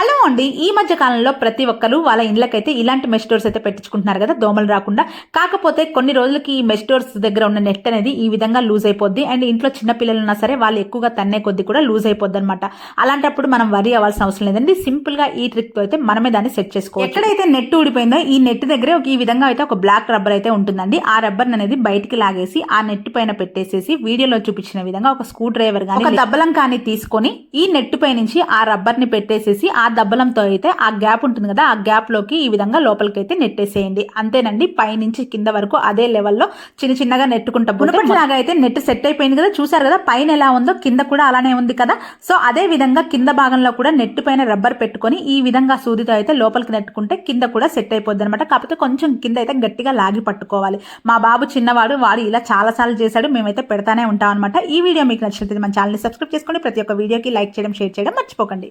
Hello అండి. ఈ మధ్య కాలంలో ప్రతి ఒక్కరు వాళ్ళ ఇండ్లకైతే ఇలాంటి మెష్ డోర్స్ అయితే పెట్టించుకుంటున్నారు కదా దోమలు రాకుండా. కాకపోతే కొన్ని రోజులకి ఈ మెష్ డోర్స్ దగ్గర ఉన్న నెట్ అనేది ఈ విధంగా లూజ్ అయిపోద్ది. అండ్ ఇంట్లో చిన్న పిల్లలు ఉన్నా సరే వాళ్ళు ఎక్కువగా తన్నే కొద్ది కూడా లూజ్ అయిపోద్ది అనమాట అలాంటప్పుడు మనం వరి అవ్వాల్సిన అవసరం లేదండి. సింపుల్గా ఈ ట్రిక్తో అయితే మనమే దాన్ని సెట్ చేసుకోవచ్చు. ఎక్కడైతే నెట్ ఊడిపోయిందో ఈ నెట్ దగ్గర ఒక ఈ విధంగా అయితే ఒక బ్లాక్ రబ్బర్ అయితే ఉంటుందండి. ఆ రబ్బర్ అనేది బయటికి లాగేసి ఆ నెట్ పైన పెట్టేసేసి వీడియోలో చూపించిన విధంగా ఒక స్క్రూ డ్రైవర్ గానీ ఒక దబ్బలం కానీ తీసుకొని ఈ నెట్ పై నుంచి ఆ రబ్బర్ని పెట్టేసేసి ఆ దబ్బలంతో అయితే ఆ గ్యాప్ ఉంటుంది కదా ఆ గ్యాప్లోకి ఈ విధంగా లోపలికి అయితే నెట్టేసేయండి. అంతేనండి పైనుంచి కింద వరకు అదే లెవెల్లో చిన్న చిన్నగా నెట్టుకుంటా లాగా అయితే నెట్ సెట్ అయిపోయింది కదా చూసారు కదా పైన ఎలా ఉందో కింద కూడా అలానే ఉంది కదా. సో అదే విధంగా కింద భాగంలో కూడా నెట్ పైన రబ్బర్ పెట్టుకొని ఈ విధంగా సూదితో అయితే లోపలికి నెట్టుకుంటే కింద కూడా సెట్ అయిపోద్ది అనమాట కాకపోతే కొంచెం కింద అయితే గట్టిగా లాగి పట్టుకోవాలి. మా బాబు చిన్నవాడు వాడు ఇలా చాలా సార్లు చేశాడు మేమైతే పెడతానే ఉంటాం అనమాట ఈ వీడియో మీకు నచ్చినట్లయితే మన ఛానల్ని సబ్స్క్రైబ్ చేసుకోండి. ప్రతి ఒక్క వీడియోకి లైక్ చేయడం షేర్ చేయడం మర్చిపోకండి.